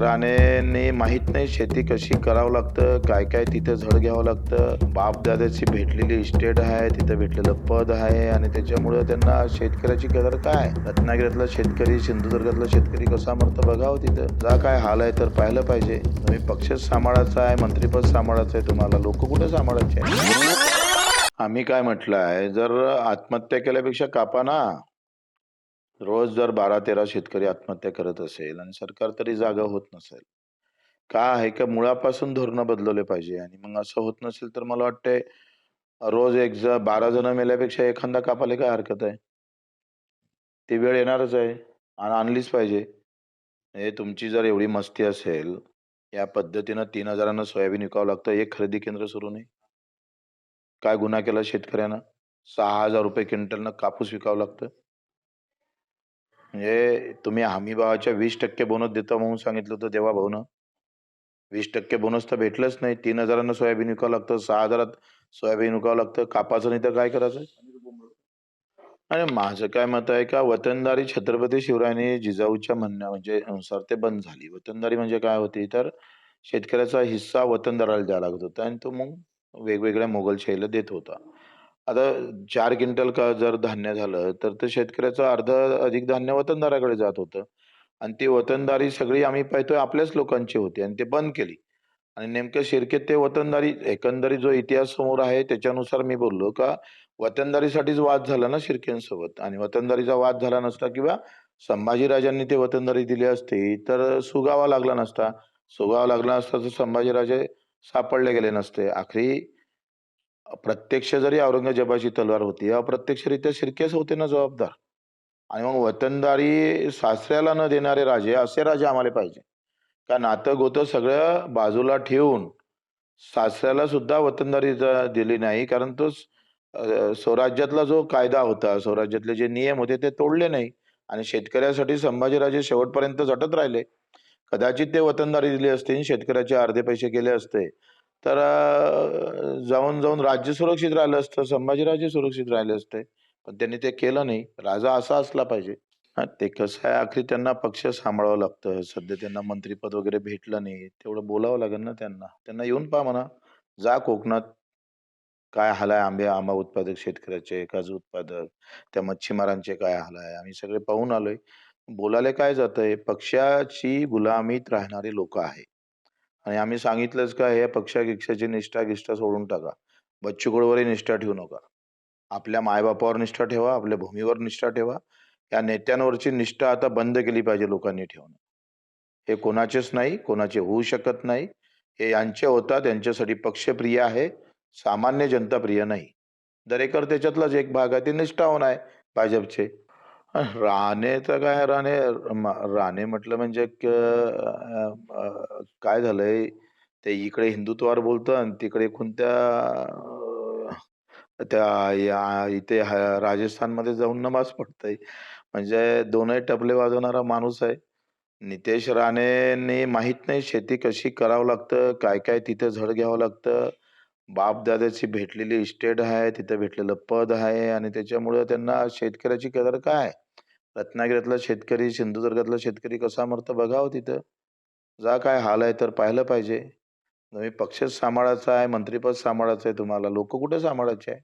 राणेंनी माहीत नाही शेती कशी करावं लागतं काय काय तिथं झड घ्यावं लागतं. बापदादाची भेटलेली इस्टेट आहे तिथं भेटलेलं पद आहे आणि त्याच्यामुळं त्यांना शेतकऱ्याची कदर काय? रत्नागिरीतला शेतकरी सिंधुदुर्गातला शेतकरी कसा मरतं बघावं तिथं. जा काय हाल आहे तर पाहिलं पाहिजे. तुम्ही पक्षच सांभाळायचा आहे मंत्रीपद सांभाळायचं आहे तुम्हाला लोक कुठे सांभाळायचे आम्ही काय म्हटलं आहे जर आत्महत्या केल्यापेक्षा कापा ना. रोज जर बारा तेरा शेतकरी आत्महत्या करत असेल आणि सरकार तरी जागा होत नसेल का आहे का मुळापासून धोरणं बदलवले पाहिजे? आणि मग असं होत नसेल तर मला वाटतंय रोज एक ज बारा जण मेल्यापेक्षा एखादा कापाले काय हरकत आहे? ती वेळ येणारच आहे आणि आणलीच पाहिजे. हे तुमची जर एवढी मस्ती असेल या पद्धतीनं तीन हजारानं सोयाबीन विकावं लागतं एक खरेदी केंद्र सुरू नाही. काय गुन्हा केला शेतकऱ्यानं? सहा हजार रुपये क्विंटलनं कापूस विकावं लागतं. म्हणजे तुम्ही हमी भावाच्या वीस टक्के बोनस देतो म्हणून सांगितलं होतं तेव्हा भाऊनं. वीस टक्के बोनस तर भेटलंच नाही. तीन हजारानं सोयाबीन विकावं लागतं. सहा हजारात सोयाबीन विकावं लागतं. कापाचं नाही तर काय करायचं? आणि माझं काय मत आहे का वतनदारी छत्रपती शिवरायांनी जिजाऊच्या म्हणण्या म्हणजे अनुसार ते बंद झाली. वतनदारी म्हणजे काय होती? तर शेतकऱ्याचा हिस्सा वतनदाराला द्यावा लागत होता आणि तो मग वेगवेगळ्या मोगलशाहीला देत होता. आता चार क्विंटल का जर धान्य झालं तर ते शेतकऱ्याचं अर्ध अधिक धान्य वतनदाराकडे जात होतं. आणि ती वतनदारी सगळी आम्ही पाहतोय आपल्याच लोकांची होती आणि ते बंद केली. आणि नेमकं शिरकेत ते वतनदारी एकंदरीत जो इतिहास समोर आहे त्याच्यानुसार मी बोललो का वतनदारीसाठीच वाद झाला ना शिर्केंसोबत? आणि वतनदारीचा वाद झाला नसता किंवा संभाजीराजांनी ते वतनदारी दिली असती तर सुगावा लागला नसता. सुगावा लागला नसता तर संभाजीराजे सापडले गेले नसते. आखरी प्रत्यक्ष जरी औरंगजेबाची तलवार होती अप्रत्यक्षरित्या शिर्केच होते ना जबाबदार. आणि मग वतनदारी सासऱ्याला न देणारे राजे असे राजे आम्हाला पाहिजे. का नातं गोतं सगळं बाजूला ठेवून सासऱ्याला सुद्धा वतनदारी दिली नाही. कारण तो स्वराज्यातला जो कायदा होता स्वराज्यातले जे नियम होते ते तोडले नाही. आणि शेतकऱ्यासाठी संभाजीराजे शेवटपर्यंत झटत राहिले. कदाचित ते वतनदारी दिली असती आणि शेतकऱ्याचे अर्धे पैसे केले असते. तर जाऊन जाऊन राज्य सुरक्षित राहिलं असतं संभाजीराजे सुरक्षित राहिले असते. पण त्यांनी ते केलं नाही. राजा असा असला पाहिजे. हा ते कसं आहे आखरी त्यांना पक्ष सांभाळावं लागतं. सध्या त्यांना मंत्रीपद वगैरे भेटलं नाही. तेवढं बोलावं लागेल ना त्यांना. त्यांना येऊन पहा म्हणा. जा कोकणात. काय हाल आहे आंबे आंबा उत्पादक शेतकऱ्याचे काजू उत्पादक त्या मच्छीमारांचे काय हाल आहे आम्ही सगळे पाहून आलोय. बोलायला काय जातंय? पक्षाची गुलामीत राहणारे लोक आहे आणि आम्ही सांगितलंच का हे पक्षागिक्षाची निष्ठा गिष्ठा सोडून टाका. बच्चू कडूवरही निष्ठा ठेवू नका. आपल्या मायबापावर निष्ठा ठेवा आपल्या भूमीवर निष्ठा ठेवा. या नेत्यांवरची निष्ठा आता बंद केली पाहिजे लोकांनी ठेवणं. हे कोणाचेच नाही कोणाचे होऊ शकत नाही. हे यांचे होतात यांच्यासाठी पक्षप्रिय आहे. सामान्य जनता प्रिय नाही. दरेकर त्याच्यातलाच एक भाग आहे ते निष्ठावान आहे भाजपचे. राणे तर काय राणे म- राणे म्हटलं म्हणजे क- अं, अं, काय झालंय ते इकडे हिंदुत्वावर बोलतं आणि तिकडे कोणत्या त्या या इथे ह- राजस्थानमध्ये जाऊन नमाज पडतंय. म्हणजे दोनही टपले वाजवणारा माणूस आहे. नितेश राणेंनी माहीत नाही शेती कशी करावं लागतं काय काय तिथं झड घ्यावं लागतं. बापदादाची भेटलेली इस्टेट आहे तिथं भेटलेलं पद आहे आणि त्याच्यामुळं त्यांना शेतकऱ्याची कदर काय? रत्नागिरीतला शेतकरी सिंधुदुर्गातला शेतकरी कसा मरतं बघावं तिथं. जा काय हाल आहे तर पाहिलं पाहिजे. तुम्ही पक्षच सांभाळायचा आहे मंत्रीपद सांभाळायचं आहे तुम्हाला. लोक कुठे सांभाळायचे? आहे